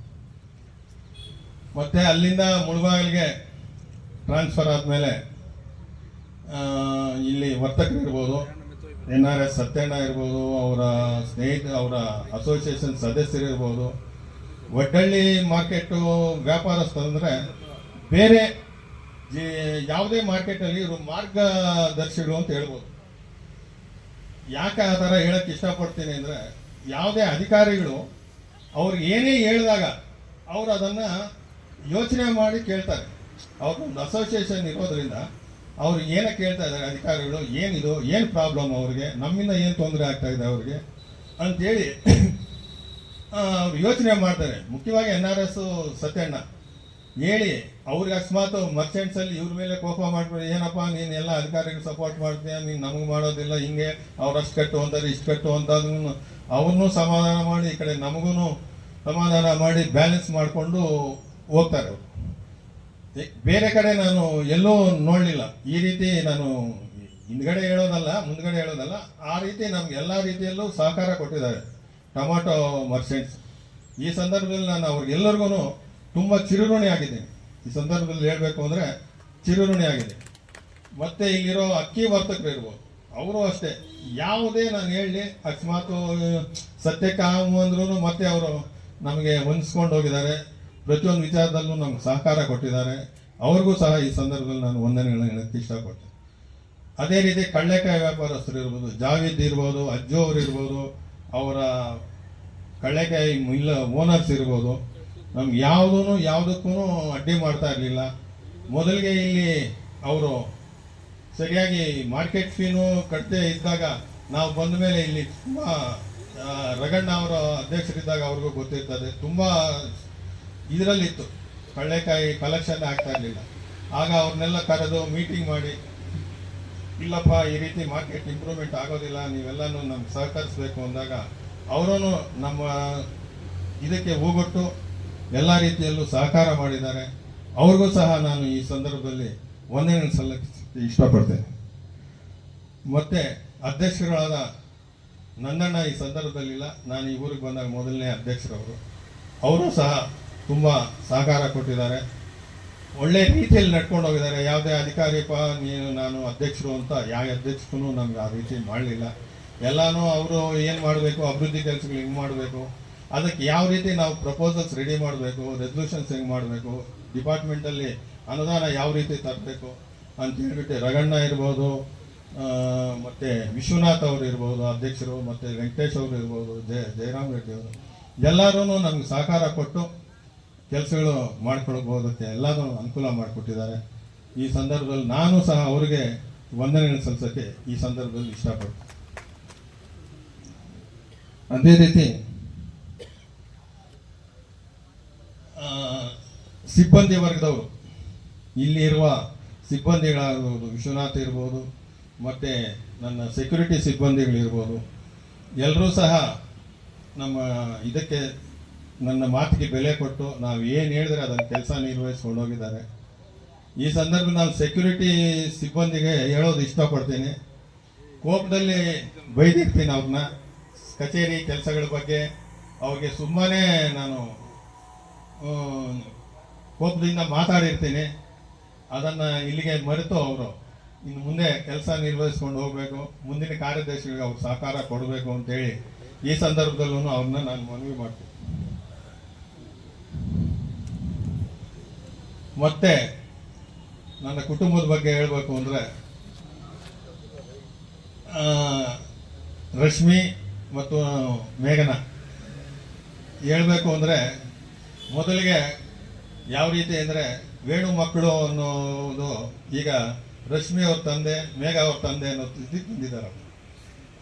ಮತ್ತೆ ಅಲ್ಲಿಂದ ಮುಳಬಾಗಿಲಿಗೆ ಟ್ರಾನ್ಸ್ಫರ್ ಆದಮೇಲೆ ಇಲ್ಲಿ ವರ್ತಕರು ಇರ್ಬೋದು, ಎನ್ ಆರ್ ಎಸ್ ಸತ್ಯಣ್ಣ ಇರ್ಬೋದು, ಅವರ ಸ್ನೇಹಿತ, ಅವರ ಅಸೋಸಿಯೇಷನ್ ಸದಸ್ಯರು ಇರ್ಬೋದು. ಒಡ್ಡಳ್ಳಿ ಮಾರ್ಕೆಟು ವ್ಯಾಪಾರಸ್ಥರಂದರೆ ಬೇರೆ ಜಿ- ಯಾವುದೇ ಮಾರ್ಕೆಟಲ್ಲಿ ಇವರು ಮಾರ್ಗದರ್ಶಿಗಳು ಅಂತ ಹೇಳ್ಬೋದು. ಯಾಕೆ ಆ ಥರ ಹೇಳಕ್ಕೆ ಇಷ್ಟಪಡ್ತೀನಿ ಅಂದರೆ ಯಾವುದೇ ಅಧಿಕಾರಿಗಳು ಅವ್ರಿಗೆ ಏನೇ ಹೇಳಿದಾಗ ಅವರು ಅದನ್ನು ಯೋಚನೆ ಮಾಡಿ ಕೇಳ್ತಾರೆ. ಒಂದು ಅಸೋಸಿಯೇಷನ್ ಇರೋದ್ರಿಂದ ಅವ್ರು ಏನೇ ಕೇಳ್ತಾ ಇದ್ದಾರೆ ಅಧಿಕಾರಿಗಳು? ಏನಿದು? ಏನು ಪ್ರಾಬ್ಲಮ್ ಅವ್ರಿಗೆ? ನಮ್ಮಿಂದ ಏನು ತೊಂದರೆ ಆಗ್ತಾ ಇದೆ ಅವ್ರಿಗೆ? ಅಂತೇಳಿ <clears throat> ಅವ್ರು ಯೋಚನೆ ಮಾಡ್ತಾರೆ. ಮುಖ್ಯವಾಗಿ ಎನ್ ಆರ್ ಎಸ್ ಸತ್ಯಣ್ಣ ಹೇಳಿ, ಅವ್ರಿಗೆ ಅಕಸ್ಮಾತ್ ಮರ್ಚೆಂಟ್ಸಲ್ಲಿ ಇವ್ರ ಮೇಲೆ ಕೋಪ ಮಾಡ್ಬಿಡಿ ಏನಪ್ಪ, ನೀನ್ ಎಲ್ಲ ಅಧಿಕಾರಿಗಳು ಸಪೋರ್ಟ್ ಮಾಡ್ತೀಯ? ನೀನು ನಮಗೆ ಮಾಡೋದಿಲ್ಲ, ಹಿಂಗೆ ಅವ್ರು ಅಷ್ಟು ಕಟ್ಟು ಅಂತಾರೆ ಇಷ್ಟು ಕಟ್ಟು ಅಂತ ಅವ್ರನ್ನೂ ಸಮಾಧಾನ ಮಾಡಿ, ಈ ಕಡೆ ನಮಗೂ ಸಮಾಧಾನ ಮಾಡಿ ಬ್ಯಾಲೆನ್ಸ್ ಮಾಡಿಕೊಂಡು ಹೋಗ್ತಾರೆ ಬೇರೆ ಕಡೆ ನಾನು ಎಲ್ಲೂ ನೋಡಲಿಲ್ಲ. ಈ ರೀತಿ ನಾನು ಹಿಂದ್ಗಡೆ ಹೇಳೋದಲ್ಲ, ಮುಂದ್ಗಡೆ ಹೇಳೋದಲ್ಲ, ಆ ರೀತಿ ನಮ್ಗೆ ಎಲ್ಲ ರೀತಿಯಲ್ಲೂ ಸಹಕಾರ ಕೊಟ್ಟಿದ್ದಾರೆ ಟೊಮಾಟೊ ಮರ್ಚೆಂಟ್ಸ್. ಈ ಸಂದರ್ಭದಲ್ಲಿ ನಾನು ಅವ್ರಿಗೆಲ್ಲರಿಗೂ ತುಂಬ ಚಿರುಋಣಿ ಆಗಿದ್ದೀನಿ ಈ ಸಂದರ್ಭದಲ್ಲಿ ಹೇಳಬೇಕು ಅಂದರೆ ಚಿರುಋಣಿ ಆಗಿದೆ. ಮತ್ತೆ ಇಲ್ಲಿರೋ ಅಕ್ಕಿ ವರ್ತಕರು ಇರ್ಬೋದು, ಅವರು ಅಷ್ಟೇ. ಯಾವುದೇ ನಾನು ಹೇಳಿ ಅಕಸ್ಮಾತು ಸತ್ಯಕ್ಕೆ ಅಂದ್ರೂ ಮತ್ತೆ ಅವರು ನಮಗೆ ಹೊಂದಿಸ್ಕೊಂಡು ಹೋಗಿದ್ದಾರೆ. ಪ್ರತಿಯೊಂದು ವಿಚಾರದಲ್ಲೂ ನಮ್ಗೆ ಸಹಕಾರ ಕೊಟ್ಟಿದ್ದಾರೆ. ಅವ್ರಿಗೂ ಸಹ ಈ ಸಂದರ್ಭದಲ್ಲಿ ನಾನು ವಂದನೆಗಳನ್ನ ಹೇಳಕ್ಕೆ ಇಷ್ಟಪಡ್ತೇನೆ. ಅದೇ ರೀತಿ ಕಳ್ಳೆಕಾಯಿ ವ್ಯಾಪಾರಸ್ಥರು ಇರ್ಬೋದು, ಜಾವೇದ್ ಇರ್ಬೋದು, ಅಜ್ಜು ಅವರು ಇರ್ಬೋದು, ಅವರ ಕಳ್ಳೆಕಾಯಿ ಇಲ್ಲ ಓನರ್ಸ್ ಇರ್ಬೋದು, ನಮ್ಗೆ ಯಾವುದೂ ಯಾವುದಕ್ಕೂ ಅಡ್ಡಿ ಮಾಡ್ತಾ ಇರಲಿಲ್ಲ. ಮೊದಲಿಗೆ ಇಲ್ಲಿ ಅವರು ಸರಿಯಾಗಿ ಮಾರ್ಕೆಟ್ ಫೀನು ಕಟ್ಟದೆ ಇದ್ದಾಗ ನಾವು ಬಂದ ಮೇಲೆ ಇಲ್ಲಿ ತುಂಬ ರಗಣ್ಣ ಅವರ ಅಧ್ಯಕ್ಷರಿದ್ದಾಗ ಅವ್ರಿಗೂ ಗೊತ್ತಿರ್ತದೆ. ತುಂಬ ಇದರಲ್ಲಿತ್ತು. ಕಳ್ಳೆಕಾಯಿ ಕಲೆಕ್ಷನ್ ಆಗ್ತಾ ಇರಲಿಲ್ಲ. ಆಗ ಅವ್ರನ್ನೆಲ್ಲ ಕರೆದು ಮೀಟಿಂಗ್ ಮಾಡಿ, ಇಲ್ಲಪ್ಪ, ಈ ರೀತಿ ಮಾರ್ಕೆಟ್ ಇಂಪ್ರೂವ್ಮೆಂಟ್ ಆಗೋದಿಲ್ಲ, ನೀವೆಲ್ಲನೂ ನಮ್ಗೆ ಸಹಕರಿಸಬೇಕು ಅಂದಾಗ ಅವರೂ ನಮ್ಮ ಇದಕ್ಕೆ ಹೋಗೊಟ್ಟು ಎಲ್ಲ ರೀತಿಯಲ್ಲೂ ಸಹಕಾರ ಮಾಡಿದ್ದಾರೆ. ಅವ್ರಿಗೂ ಸಹ ನಾನು ಈ ಸಂದರ್ಭದಲ್ಲಿ ಒಂದೇ ಸಲ ಇಷ್ಟಪಡ್ತೇನೆ. ಮತ್ತು ಅಧ್ಯಕ್ಷರಾದ ನಂದಣ್ಣ ಈ ಸಂದರ್ಭದಲ್ಲಿಲ್ಲ. ನಾನು ಈ ಊರಿಗೆ ಬಂದಾಗ ಮೊದಲನೇ ಅಧ್ಯಕ್ಷರವರು. ಅವರು ಸಹ ತುಂಬ ಸಹಕಾರ ಕೊಟ್ಟಿದ್ದಾರೆ. ಒಳ್ಳೆ ರೀತಿಯಲ್ಲಿ ನಡ್ಕೊಂಡು ಹೋಗಿದ್ದಾರೆ. ಯಾವುದೇ ಅಧಿಕಾರಿಪ್ಪ ನೀನು, ನಾನು ಅಧ್ಯಕ್ಷರು ಅಂತ ಯಾವ ಅಧ್ಯಕ್ಷಕ್ಕೂ ನಮ್ಗೆ ಆ ರೀತಿ ಮಾಡಲಿಲ್ಲ. ಎಲ್ಲಾನು ಅವರು ಏನು ಮಾಡಬೇಕು, ಅಭಿವೃದ್ಧಿ ಕೆಲಸಗಳು ಹೆಂಗೆ ಮಾಡಬೇಕು, ಅದಕ್ಕೆ ಯಾವ ರೀತಿ ನಾವು ಪ್ರಪೋಸಲ್ಸ್ ರೆಡಿ ಮಾಡಬೇಕು ರೆಸೊಲ್ಯೂಷನ್ಸ್ ಹೆಂಗೆ ಮಾಡಬೇಕು ಡಿಪಾರ್ಟ್ಮೆಂಟಲ್ಲಿ ಅನುದಾನ ಯಾವ ರೀತಿ ತರಬೇಕು ಅಂತ ಹೇಳ್ಬಿಟ್ಟು ರಗಣ್ಣ ಇರ್ಬೋದು ಮತ್ತು ವಿಶ್ವನಾಥ್ ಅವರು ಇರ್ಬೋದು, ಅಧ್ಯಕ್ಷರು, ಮತ್ತು ವೆಂಕಟೇಶ್ ಅವರು ಇರ್ಬೋದು, ಜಯ, ಜಯರಾಮ್ ರೆಡ್ಡಿ ಅವರು. ಎಲ್ಲರೂ ನಮ್ಗೆ ಸಹಕಾರ ಕೊಟ್ಟು ಕೆಲಸಗಳು ಮಾಡ್ಕೊಳ್ಬೋದಕ್ಕೆ ಎಲ್ಲನೂ ಅನುಕೂಲ ಮಾಡಿಕೊಟ್ಟಿದ್ದಾರೆ. ಈ ಸಂದರ್ಭದಲ್ಲಿ ನಾನು ಸಹ ಅವರಿಗೆ ವಂದನೆಗಳನ್ನು ಸಲ್ಲಿಸೋಕ್ಕೆ ಈ ಸಂದರ್ಭದಲ್ಲಿ ಇಷ್ಟಪಡ್ತೀನಿ. ಅದೇ ರೀತಿ ಸಿಬ್ಬಂದಿ ವರ್ಗದವರು, ಇಲ್ಲಿರುವ ಸಿಬ್ಬಂದಿಗಳಾಗಿರ್ಬೋದು, ವಿಶ್ವನಾಥ್ ಇರ್ಬೋದು, ಮತ್ತು ನನ್ನ ಸೆಕ್ಯೂರಿಟಿ ಸಿಬ್ಬಂದಿಗಳಿರ್ಬೋದು ಎಲ್ಲರೂ ಸಹ ನಮ್ಮ ಇದಕ್ಕೆ ನನ್ನ ಮಾತಿಗೆ ಬೆಲೆ ಕೊಟ್ಟು ನಾವು ಏನು ಹೇಳಿದ್ರೆ ಅದನ್ನು ಕೆಲಸ ನಿರ್ವಹಿಸ್ಕೊಂಡು ಹೋಗಿದ್ದಾರೆ. ಈ ಸಂದರ್ಭ ನಾನು ಸೆಕ್ಯೂರಿಟಿ ಸಿಬ್ಬಂದಿಗೆ ಹೇಳೋದು ಇಷ್ಟಪಡ್ತೀನಿ. ಕೋಪದಲ್ಲಿ ಬೈದಿರ್ತೀನಿ ಅವ್ರನ್ನ ಕಚೇರಿ ಕೆಲಸಗಳ ಬಗ್ಗೆ ಅವ್ರಿಗೆ ಸುಮ್ಮನೆ ನಾನು ಕೋಪದಿಂದ ಮಾತಾಡಿರ್ತೀನಿ. ಅದನ್ನು ಇಲ್ಲಿಗೆ ಮರೆತು ಅವರು ಇನ್ನು ಮುಂದೆ ಕೆಲಸ ನಿರ್ವಹಿಸ್ಕೊಂಡು ಹೋಗಬೇಕು. ಮುಂದಿನ ಕಾರ್ಯದರ್ಶಿಗಳಿಗೆ ಅವ್ರು ಸಹಕಾರ ಕೊಡಬೇಕು ಅಂತೇಳಿ ಈ ಸಂದರ್ಭದಲ್ಲೂ ಅವ್ರನ್ನ ನಾನು ಮನವಿ ಮಾಡ್ತೀನಿ. ಮತ್ತೆ ನನ್ನ ಕುಟುಂಬದ ಬಗ್ಗೆ ಹೇಳಬೇಕು ಅಂದರೆ ರಶ್ಮಿ ಮತ್ತು ಮೇಘನ. ಹೇಳಬೇಕು ಅಂದರೆ, ಮೊದಲಿಗೆ ಯಾವ ರೀತಿ ಅಂದರೆ ವೇಣು ಮಕ್ಕಳು ಅನ್ನೋದು ಈಗ ರಶ್ಮಿ ಅವ್ರ ತಂದೆ, ಮೇಘ ಅವ್ರ ತಂದೆ ಅನ್ನೋ ಸ್ಥಿತಿ ಬಂದಿದ್ದಾರೆ.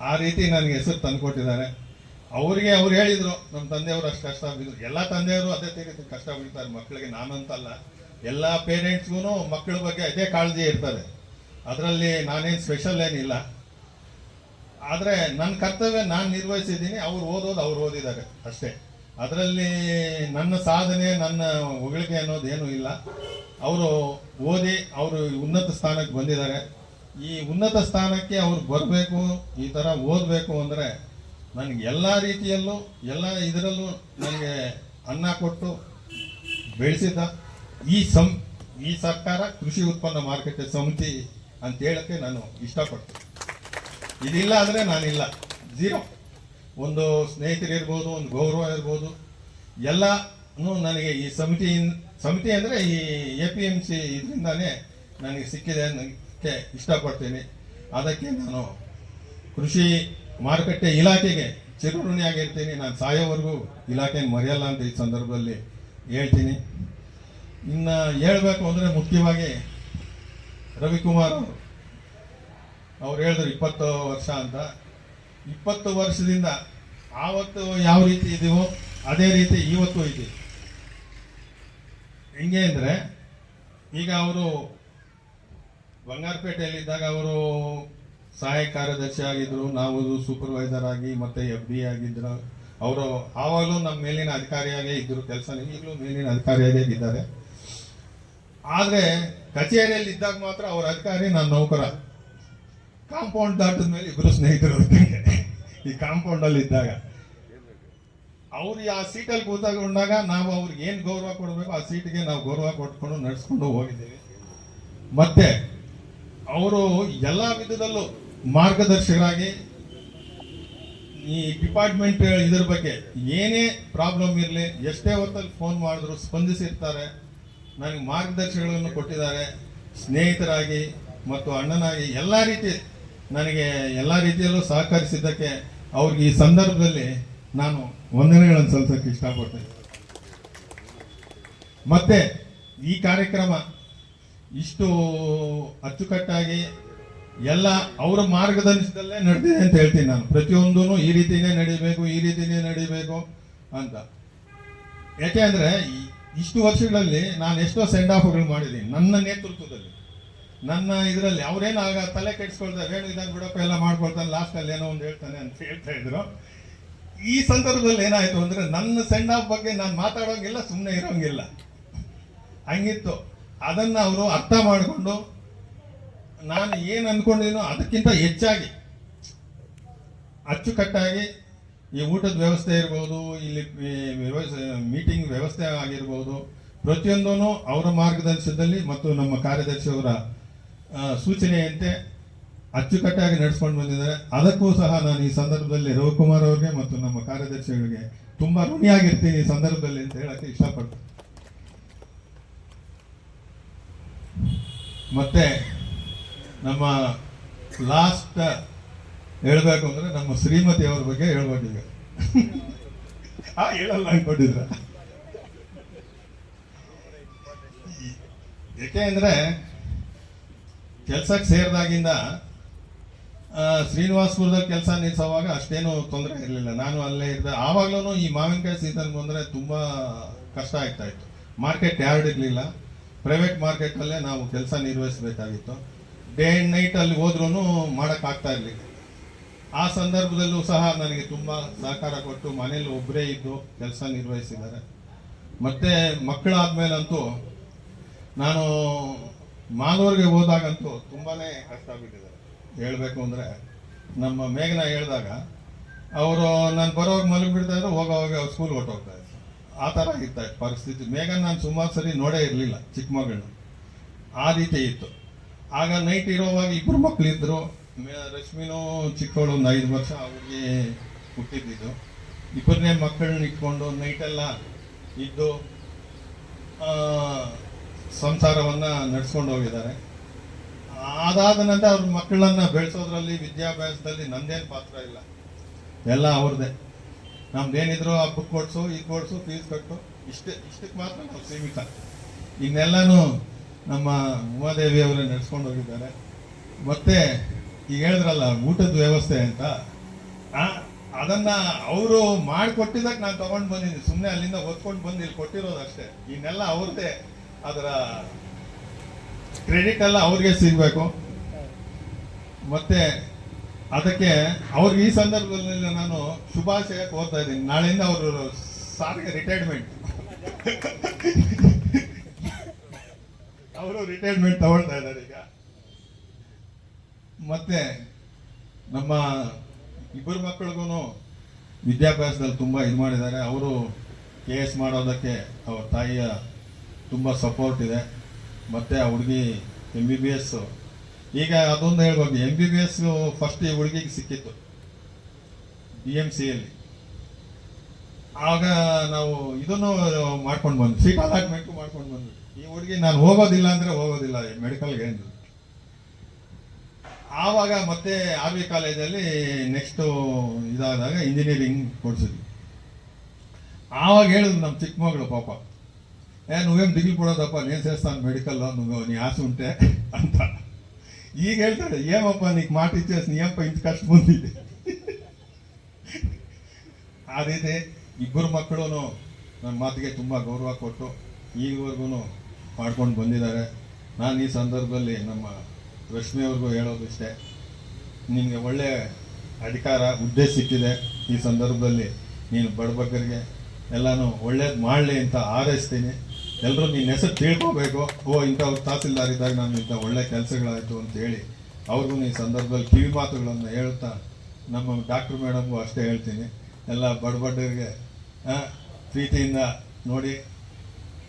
ಆ ರೀತಿ ನನಗೆ ಹೆಸರು ತಂದುಕೊಟ್ಟಿದ್ದಾರೆ ಅವರಿಗೆ ಅವ್ರು ಹೇಳಿದರು, ನಮ್ಮ ತಂದೆಯವರು ಅಷ್ಟು ಕಷ್ಟ ಬಿದ್ದರು ಎಲ್ಲ ತಂದೆಯವರು ಅದೇ ರೀತಿ ಕಷ್ಟ ಬೀಳ್ತಾರೆ ಮಕ್ಕಳಿಗೆ, ನಾನಂತಲ್ಲ. ಎಲ್ಲ ಪೇರೆಂಟ್ಸ್ಗೂ ಮಕ್ಕಳ ಬಗ್ಗೆ ಅದೇ ಕಾಳಜಿ ಇರ್ತದೆ. ಅದರಲ್ಲಿ ನಾನೇನು ಸ್ಪೆಷಲ್ ಏನಿಲ್ಲ. ಆದರೆ ನನ್ನ ಕರ್ತವ್ಯ ನಾನು ನಿರ್ವಹಿಸಿದ್ದೀನಿ, ಅವ್ರು ಓದೋದು ಅವ್ರು ಓದಿದ್ದಾರೆ ಅಷ್ಟೇ. ಅದರಲ್ಲಿ ನನ್ನ ಸಾಧನೆ, ನನ್ನ ಹೊಗಳಿಕೆ ಅನ್ನೋದು ಏನೂ ಇಲ್ಲ. ಅವರು ಓದಿ ಅವರು ಉನ್ನತ ಸ್ಥಾನಕ್ಕೆ ಬಂದಿದ್ದಾರೆ. ಈ ಉನ್ನತ ಸ್ಥಾನಕ್ಕೆ ಅವ್ರು ಬರಬೇಕು, ಈ ಥರ ಓದಬೇಕು ಅಂದರೆ ನನಗೆ ಎಲ್ಲ ರೀತಿಯಲ್ಲೂ, ಎಲ್ಲ ಇದರಲ್ಲೂ ನನಗೆ ಅನ್ನ ಕೊಟ್ಟು ಬೆಳೆಸಿದ ಈ ಸಂ, ಈ ಸರ್ಕಾರ ಕೃಷಿ ಉತ್ಪನ್ನ ಮಾರುಕಟ್ಟೆ ಸಮಿತಿ ಅಂತ ಹೇಳಕ್ಕೆ ನಾನು ಇಷ್ಟಪಡ್ತೀನಿ. ಇದಿಲ್ಲ ಅಂದರೆ ನಾನಿಲ್ಲ. ಝೀರೋ ಒಂದು ಸ್ನೇಹಿತರಿರ್ಬೋದು ಒಂದು ಗೌರವ ಇರ್ಬೋದು, ಎಲ್ಲನೂ ನನಗೆ ಈ ಸಮಿತಿ ಸಮಿತಿ ಅಂದರೆ ಈ ಎ ಪಿ ಎಂ ಸಿ ಇದರಿಂದಾನೇ ನನಗೆ ಸಿಕ್ಕಿದೆ ಅನ್ನೋಕ್ಕೆ ಇಷ್ಟಪಡ್ತೀನಿ. ಅದಕ್ಕೆ ನಾನು ಕೃಷಿ ಮಾರುಕಟ್ಟೆ ಇಲಾಖೆಗೆ ಚಿರಋಣಿಯಾಗಿರ್ತೀನಿ. ನಾನು ಸಾಯೋವರೆಗೂ ಇಲಾಖೆನ ಮರೆಯಲ್ಲ ಅಂತ ಈ ಸಂದರ್ಭದಲ್ಲಿ ಹೇಳ್ತೀನಿ. ಇನ್ನು ಹೇಳಬೇಕು ಅಂದರೆ ಮುಖ್ಯವಾಗಿ ರವಿಕುಮಾರ್ ಅವರು. ಅವ್ರು ಹೇಳಿದ್ರು ಇಪ್ಪತ್ತು ವರ್ಷ ಅಂತ. ಇಪ್ಪತ್ತು ವರ್ಷದಿಂದ ಆವತ್ತು ಯಾವ ರೀತಿ ಇದೆಯೋ ಅದೇ ರೀತಿ ಇವತ್ತು ಇದೆ. ಹೆಂಗೆ ಅಂದರೆ ಈಗ ಅವರು ಬಂಗಾರಪೇಟೆಯಲ್ಲಿದ್ದಾಗ ಅವರು ಸಹಾಯಕ ಕಾರ್ಯದರ್ಶಿ ಆಗಿದ್ರು, ನಾವು ಸೂಪರ್ವೈಸರ್ ಆಗಿ ಮತ್ತೆ ಎಫ್ ಡಿ ಆಗಿದ್ರು. ಅವರು ಆವಾಗಲೂ ನಮ್ಮ ಮೇಲಿನ ಅಧಿಕಾರಿಯಾಗೇ ಇದ್ದರು ಕೆಲಸ ಈಗಲೂ ಮೇಲಿನ ಅಧಿಕಾರಿಯಾಗೇ ಇದ್ದಾರೆ. ಆದರೆ ಕಚೇರಿಯಲ್ಲಿ ಇದ್ದಾಗ ಮಾತ್ರ ಅವ್ರ ಅಧಿಕಾರಿ ನಾನು ನೌಕರ. ಕಾಂಪೌಂಡ್ ದಾಟದ ಮೇಲೆ ಇಬ್ಬರು ಸ್ನೇಹಿತರು. ಈ ಕಾಂಪೌಂಡ್ ಅಲ್ಲಿ ಇದ್ದಾಗ. ಅವ್ರು ಆ ಸೀಟಲ್ಲಿ ಕೂತಾಗೊಂಡಾಗ ನಾವು ಅವ್ರಿಗೆ ಏನು ಗೌರವ ಕೊಡಬೇಕು, ಆ ಸೀಟ್ಗೆ ನಾವು ಗೌರವ ಕೊಟ್ಕೊಂಡು ನಡೆಸ್ಕೊಂಡು ಹೋಗಿದ್ದೀವಿ. ಮತ್ತೆ ಅವರು ಎಲ್ಲ ವಿಧದಲ್ಲೂ ಮಾರ್ಗದರ್ಶಕರಾಗಿ ಈ ಡಿಪಾರ್ಟ್ಮೆಂಟ್ ಇದ್ರ ಬಗ್ಗೆ ಏನೇ ಪ್ರಾಬ್ಲಮ್ ಇರಲಿ, ಎಷ್ಟೇ ಹೊತ್ತಲ್ಲಿ ಫೋನ್ ಮಾಡಿದ್ರು ಸ್ಪಂದಿಸಿರ್ತಾರೆ. ನನಗೆ ಮಾರ್ಗದರ್ಶನಗಳನ್ನು ಕೊಟ್ಟಿದ್ದಾರೆ. ಸ್ನೇಹಿತರಾಗಿ ಮತ್ತು ಅಣ್ಣನಾಗಿ ಎಲ್ಲ ರೀತಿ ನನಗೆ ಎಲ್ಲ ರೀತಿಯಲ್ಲೂ ಸಹಕರಿಸಿದ್ದಕ್ಕೆ ಅವ್ರಿಗೆ ಈ ಸಂದರ್ಭದಲ್ಲಿ ನಾನು ವಂದನೆಗಳನ್ನು ಸಲ್ಲಿಸೋಕ್ಕೆ ಇಷ್ಟಪಡ್ತೇನೆ. ಮತ್ತೆ ಈ ಕಾರ್ಯಕ್ರಮ ಇಷ್ಟು ಅಚ್ಚುಕಟ್ಟಾಗಿ ಎಲ್ಲ ಅವರ ಮಾರ್ಗದರ್ಶನದಲ್ಲೇ ನಡೆದಿದೆ ಅಂತ ಹೇಳ್ತೀನಿ ನಾನು. ಪ್ರತಿಯೊಂದೂ ಈ ರೀತಿಯೇ ನಡಿಬೇಕು, ಈ ರೀತಿಯೇ ನಡಿಬೇಕು ಅಂತ. ಯಾಕೆ ಅಂದರೆ ಇಷ್ಟು ವರ್ಷಗಳಲ್ಲಿ ನಾನು ಎಷ್ಟೋ ಸೆಂಡ್ ಆಫ್ಗಳು ಮಾಡಿದ್ದೀನಿ. ನನ್ನ ನೇತೃತ್ವದಲ್ಲಿ. ನನ್ನ ಇದರಲ್ಲಿ ಅವರೇನು ಆಗ ತಲೆ ಕೆಡಿಸ್ಕೊಳ್ತಾರೆ, ಹೇಳು ಇದನ್ನು ಬಿಡಪ್ಪ, ಎಲ್ಲ ಮಾಡ್ಕೊಳ್ತಾನೆ ಲಾಸ್ಟಲ್ಲಿ ಏನೋ ಒಂದು ಹೇಳ್ತಾನೆ ಅಂತ ಹೇಳ್ತಾ ಇದ್ರು. ಈ ಸಂದರ್ಭದಲ್ಲಿ ಏನಾಯ್ತು ಅಂದ್ರೆ ನನ್ನ ಸೆಂಡ್ ಆಫ್ ಬಗ್ಗೆ ನಾನು ಮಾತಾಡೋಂಗಿಲ್ಲ ಸುಮ್ಮನೆ ಇರೋಂಗಿಲ್ಲ. ಹಂಗಿತ್ತು. ಅದನ್ನ ಅವರು ಅರ್ಥ ಮಾಡಿಕೊಂಡು ನಾನು ಏನು ಅಂದ್ಕೊಂಡಿನೋ ಅದಕ್ಕಿಂತ ಹೆಚ್ಚಾಗಿ, ಅಚ್ಚುಕಟ್ಟಾಗಿ ಈ ಊಟದ ವ್ಯವಸ್ಥೆ ಇರ್ಬೋದು, ಇಲ್ಲಿ ಮೀಟಿಂಗ್ ವ್ಯವಸ್ಥೆ ಆಗಿರ್ಬೋದು ಪ್ರತಿಯೊಂದೂ ಅವರ ಮಾರ್ಗದರ್ಶನದಲ್ಲಿ ಮತ್ತು ನಮ್ಮ ಕಾರ್ಯದರ್ಶಿಯವರ ಸೂಚನೆಯಂತೆ ಅಚ್ಚುಕಟ್ಟಾಗಿ ನಡೆಸ್ಕೊಂಡು ಬಂದಿದ್ದಾರೆ. ಅದಕ್ಕೂ ಸಹ ನಾನು ಈ ಸಂದರ್ಭದಲ್ಲಿ ರವಿಕುಮಾರ್ ಅವ್ರಿಗೆ ಮತ್ತು ನಮ್ಮ ಕಾರ್ಯದರ್ಶಿಗಳಿಗೆ ತುಂಬ ಋಣಿಯಾಗಿರ್ತೀನಿ ಈ ಸಂದರ್ಭದಲ್ಲಿ ಅಂತ ಹೇಳಕ್ಕೆ ಇಷ್ಟಪಡ್ತೀನಿ. ಮತ್ತೆ ನಮ್ಮ ಲಾಸ್ಟ್ ಹೇಳ್ಬೇಕು ಅಂದ್ರೆ ನಮ್ಮ ಶ್ರೀಮತಿ ಅವ್ರ ಬಗ್ಗೆ ಹೇಳ್ಬೇಕು ಈಗ ಆ, ಹೇಳಲ್ಲ, ಅನ್ಕೊಂಡಿದ್ರ? ಯಾಕೆ ಅಂದ್ರೆ ಕೆಲ್ಸಕ್ಕೆ ಸೇರಿದಾಗಿಂದ ಶ್ರೀನಿವಾಸಪುರದಲ್ಲಿ ಕೆಲಸ ನಿಲ್ಸೋವಾಗ ಅಷ್ಟೇನು ತೊಂದರೆ ಇರಲಿಲ್ಲ. ನಾನು ಅಲ್ಲೇ ಇದ್ದೆ ಆವಾಗ್ಲೂ ಈ ಮಾವಿನಕಾಯಿ ಸೀಸನ್ ಬಂದರೆ ತುಂಬಾ ಕಷ್ಟ ಆಗ್ತಾ ಇತ್ತು. ಮಾರ್ಕೆಟ್ ಯಾರ್ಡ್ ಇರಲಿಲ್ಲ. ಪ್ರೈವೇಟ್ ಮಾರ್ಕೆಟಲ್ಲೇ ನಾವು ಕೆಲಸ ನಿರ್ವಹಿಸಬೇಕಾಗಿತ್ತು. ಡೇ ಅಂಡ್ ನೈಟ್ ಅಲ್ಲಿ ಹೋದ್ರೂ ಮಾಡೋಕ್ಕಾಗ್ತಾ ಇರ್ಲಿಲ್ಲ. ಆ ಸಂದರ್ಭದಲ್ಲೂ ಸಹ ನನಗೆ ತುಂಬ ಸಹಕಾರ ಕೊಟ್ಟು ಮನೇಲಿ ಒಬ್ಬರೇ ಇದ್ದು ಕೆಲಸ ನಿರ್ವಹಿಸಿದ್ದಾರೆ. ಮತ್ತೆ ಮಕ್ಕಳಾದ್ಮೇಲಂತೂ ನಾನು ಮಾನವರಿಗೆ ಹೋದಾಗಂತೂ ತುಂಬಾ ಕಷ್ಟ ಬಿಟ್ಟಿದ್ದಾರೆ ಹೇಳಬೇಕು ಅಂದರೆ ನಮ್ಮ ಮೇಘನ ಹೇಳಿದಾಗ, ಅವರು ನಾನು ಬರೋವಾಗ ಮಲಗಿಬಿಡ್ತಾ ಇದ್ರು, ಹೋಗೋವಾಗ ಅವ್ರು ಸ್ಕೂಲ್ ಹೊಟ್ಟೋಗ್ತಾ ಇದ್ದರು ಆ ಥರ ಇತ್ತ ಪರಿಸ್ಥಿತಿ. ಮೇಘನ್ ನಾನು ಸುಮಾರು ಸರಿ ನೋಡೇ ಇರಲಿಲ್ಲ ಚಿಕ್ಕ ಮಗಳನ್ನ ಆ ರೀತಿ ಇತ್ತು. ಆಗ ನೈಟ್ ಇರೋವಾಗ ಇಬ್ಬರು ಮಕ್ಕಳಿದ್ರು ರಶ್ಮಿನೂ ಚಿಕ್ಕವಳು ಒಂದು ಐದು ವರ್ಷ ಅವ್ರಿಗೆ ಹುಟ್ಟಿದ್ದು. ಇಬ್ಬರನ್ನೇ ಮಕ್ಕಳನ್ನ ಇಟ್ಕೊಂಡು ನೈಟೆಲ್ಲ ಇದ್ದು ಸಂಸಾರವನ್ನು ನಡೆಸ್ಕೊಂಡು ಹೋಗಿದ್ದಾರೆ. ಅದಾದ ನಂತರ ಅವ್ರ ಮಕ್ಕಳನ್ನ ಬೆಳೆಸೋದ್ರಲ್ಲಿ, ವಿದ್ಯಾಭ್ಯಾಸದಲ್ಲಿ ನಂದೇನು ಪಾತ್ರ ಇಲ್ಲ. ಎಲ್ಲ ಅವ್ರದ್ದೇ ನಮ್ದೇನಿದ್ರು ಹಬ್ಬಕ್ಕೆ ಕೊಡ್ಸು, ಈ ಕೊಡ್ಸು, ಫೀಸ್ ಕಟ್ಟು. ಇಷ್ಟೇ, ಇಷ್ಟಕ್ಕೆ ಮಾತ್ರ ನಾವು ಸೀಮಿತ. ಇನ್ನೆಲ್ಲನೂ ನಮ್ಮ ಉಮಾದೇವಿ ಅವರೇ ನಡ್ಸ್ಕೊಂಡು ಹೋಗಿದ್ದಾರೆ. ಮತ್ತೆ ಈಗ ಹೇಳಿದ್ರಲ್ಲ ಊಟದ ವ್ಯವಸ್ಥೆ ಅಂತ. ಅದನ್ನ ಅವರು ಮಾಡಿಕೊಟ್ಟಿದ್ದಕ್ಕೆ ನಾನು ತಗೊಂಡು ಬಂದಿದ್ದೀನಿ. ಸುಮ್ಮನೆ ಅಲ್ಲಿಂದ ಓದ್ಕೊಂಡು ಬಂದು ಇಲ್ಲಿ ಕೊಟ್ಟಿರೋದು ಅಷ್ಟೇ. ಇನ್ನೆಲ್ಲ ಅವ್ರದ್ದೇ ಅದರ ಕ್ರೆಡಿಟ್ ಎಲ್ಲ ಅವ್ರಿಗೆ ಸಿಗಬೇಕು. ಮತ್ತೆ ಅದಕ್ಕೆ ಅವ್ರಿಗೆ ಈ ಸಂದರ್ಭದಲ್ಲಿ ನಾನು ಶುಭಾಶಯ ಕೋರ್ತಾ ಇದ್ದೀನಿ. ನಾಳೆಯಿಂದ <laughs> ಅವರು ಸಾರಿಗೆ ರಿಟೈರ್ಮೆಂಟ್ ಅವರು ರಿಟೈರ್ಮೆಂಟ್ ತಗೊಳ್ತಾ ಇದ್ದಾರೆ ಈಗ. ಮತ್ತೆ ನಮ್ಮ ಇಬ್ಬರು ಮಕ್ಕಳಿಗೂ ವಿದ್ಯಾಭ್ಯಾಸದಲ್ಲಿ ತುಂಬ ಇದು ಮಾಡಿದ್ದಾರೆ. ಅವರು ಕೆ ಎಸ್ ಮಾಡೋದಕ್ಕೆ ಅವ್ರ ತಾಯಿಯ ತುಂಬ ಸಪೋರ್ಟ್ ಇದೆ. ಮತ್ತು ಆ ಹುಡುಗಿ ಎಂ ಬಿ ಬಿ ಎಸ್ ಈಗ ಅದೊಂದು ಹೇಳ್ಬೋದು M B B S first ಈ ಹುಡುಗಿಗೆ ಸಿಕ್ಕಿತ್ತು ಬಿ ಎಂ ಸಿಯಲ್ಲಿ ಆಗ ನಾವು ಇದನ್ನು ಮಾಡ್ಕೊಂಡು ಬಂದ್ವಿ. ಸೀಟ್ ಅಲಾಟ್ಮೆಂಟು ಮಾಡ್ಕೊಂಡು ಬಂದ್ವಿ. ಈ ಹುಡುಗಿ ನಾನು ಹೋಗೋದಿಲ್ಲ ಅಂದರೆ ಹೋಗೋದಿಲ್ಲ ಮೆಡಿಕಲ್ಗೆ ಅಂದ್ರು ಆವಾಗ ಮತ್ತೆ ಆರ್ ವಿ ಕಾಲೇಜಲ್ಲಿ ನೆಕ್ಸ್ಟ್ ಇದಾದಾಗ ಇಂಜಿನಿಯರಿಂಗ್ ಕೊಡಿಸಿದ್ವಿ. ಆವಾಗ ಹೇಳಿದ್ರು ನಮ್ಮ ಚಿಕ್ಕ ಮಗಳು ಪಾಪ, ಏ ನೀವೇನು ಡಿಗ್ರಿ ಕೊಡೋದಪ್ಪ, ನೀನು ಸೇರಿಸ್ತಾನೆ ಮೆಡಿಕಲ್ ನೀವು ನೀ ಆಸೆ ಉಂಟೆ <laughs> ಅಂತ. ಈಗ ಹೇಳ್ತಾರೆ, ಏಮಪ್ಪ, ನೀಕ್ ಟೀಚರ್ಸ್ ನೀ ನೀಯಪ್ಪ ಇಂಥ ಕಷ್ಟ ಬಂದಿದೆ <laughs> ಆ ರೀತಿ ಇಬ್ಬರು ಮಕ್ಕಳು ನನ್ನ ಮಾತಿಗೆ ತುಂಬ ಗೌರವ ಕೊಟ್ಟು ಈಗವರೆಗೂ ಮಾಡ್ಕೊಂಡು ಬಂದಿದ್ದಾರೆ. ನಾನು ಈ ಸಂದರ್ಭದಲ್ಲಿ ನಮ್ಮ ರಶ್ಮಿ ಅವ್ರಿಗೂ ಹೇಳೋದು ಇಷ್ಟೇ ನಿನಗೆ ಒಳ್ಳೆ ಅಧಿಕಾರ ಹುದ್ದೆ ಸಿಕ್ಕಿದೆ ಈ ಸಂದರ್ಭದಲ್ಲಿ. ನೀನು ಬಡಬಗ್ಗರಿಗೆ ಎಲ್ಲನೂ ಒಳ್ಳೇದು ಮಾಡಲಿ ಅಂತ ಹಾರೈಸ್ತೀನಿ. ಎಲ್ಲರೂ ನಿನ್ನ ಹೆಸರು ತಿಳ್ಕೋಬೇಕು. ಓ ಇಂಥ ತಹಸೀಲ್ದಾರ್ ಇದ್ದಾಗ ನಾನು ಇಂಥ ಒಳ್ಳೆ ಕೆಲಸಗಳಾಯಿತು ಅಂತ ಹೇಳಿ ಅವ್ರಿಗೂ ಈ ಸಂದರ್ಭದಲ್ಲಿ ಕಿವಿ ಮಾತುಗಳನ್ನು ಹೇಳ್ತಾ ನಮ್ಮ ಡಾಕ್ಟ್ರ್ ಮೇಡಮ್ಗೂ ಅಷ್ಟೇ ಹೇಳ್ತೀನಿ. ಎಲ್ಲ ಬಡಬಡ್ಡರಿಗೆ ಪ್ರೀತಿಯಿಂದ ನೋಡಿ,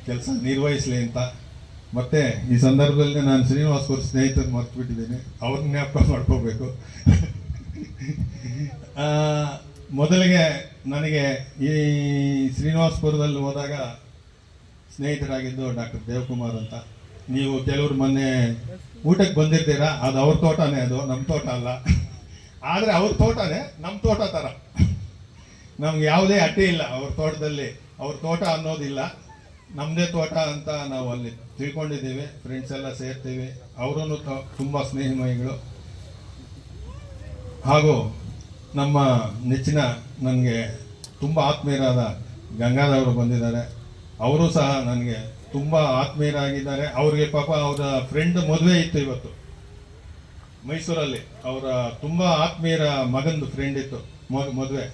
ಕೆಲಸ ನಿರ್ವಹಿಸಲಿ ಅಂತ. ಮತ್ತೆ ಈ ಸಂದರ್ಭದಲ್ಲಿ ನಾನು ಶ್ರೀನಿವಾಸ್ಪುರ ಸ್ನೇಹಿತರು ಮರ್ತು ಬಿಟ್ಟಿದ್ದೀನಿ ಅವ್ರನ್ನ ಜ್ಞಾಪಕ ಮಾಡ್ಕೋಬೇಕು. ಮೊದಲಿಗೆ ನನಗೆ ಈ ಶ್ರೀನಿವಾಸ್ಪುರದಲ್ಲಿ ಹೋದಾಗ ಸ್ನೇಹಿತರಾಗಿದ್ದು ಡಾಕ್ಟರ್ ದೇವಕುಮಾರ್ ಅಂತ. ನೀವು ಕೆಲವರು ಮೊನ್ನೆ ಊಟಕ್ಕೆ ಬಂದಿರ್ತೀರಾ? ಅದು ಅವ್ರ ತೋಟನೇ ಅದು ನಮ್ಮ ತೋಟ ಅಲ್ಲ. ಆದರೆ ಅವ್ರ ತೋಟನೇ ನಮ್ಮ ತೋಟ ಥರ ನಮ್ಗೆ ಯಾವುದೇ ಅಡ್ಡಿ ಇಲ್ಲ ಅವ್ರ ತೋಟದಲ್ಲಿ. ಅವ್ರ ತೋಟ ಅನ್ನೋದಿಲ್ಲ. ನಮ್ಮದೇ ತೋಟ ಅಂತ ನಾವು ಅಲ್ಲಿ ತಿಳ್ಕೊಂಡಿದ್ದೀವಿ ಫ್ರೆಂಡ್ಸ್ ಎಲ್ಲ ಸೇರ್ತೀವಿ. ಅವರೂ ತುಂಬ ಸ್ನೇಹಿಮಯಿಗಳು. ಹಾಗೂ ನಮ್ಮ ನೆಚ್ಚಿನ, ನನಗೆ ತುಂಬ ಆತ್ಮೀಯರಾದ ಗಂಗಾಧವರು ಬಂದಿದ್ದಾರೆ. ಅವರು ಸಹ ನನಗೆ ತುಂಬ ಆತ್ಮೀಯರಾಗಿದ್ದಾರೆ. ಅವ್ರಿಗೆ ಪಾಪ ಅವರ ಫ್ರೆಂಡ್ ಮದುವೆ ಇತ್ತು ಇವತ್ತು. ಮೈಸೂರಲ್ಲಿ ಅವರ ತುಂಬ ಆತ್ಮೀಯರ ಮಗಂದು ಫ್ರೆಂಡ್ ಇತ್ತು ಮದುವೆ.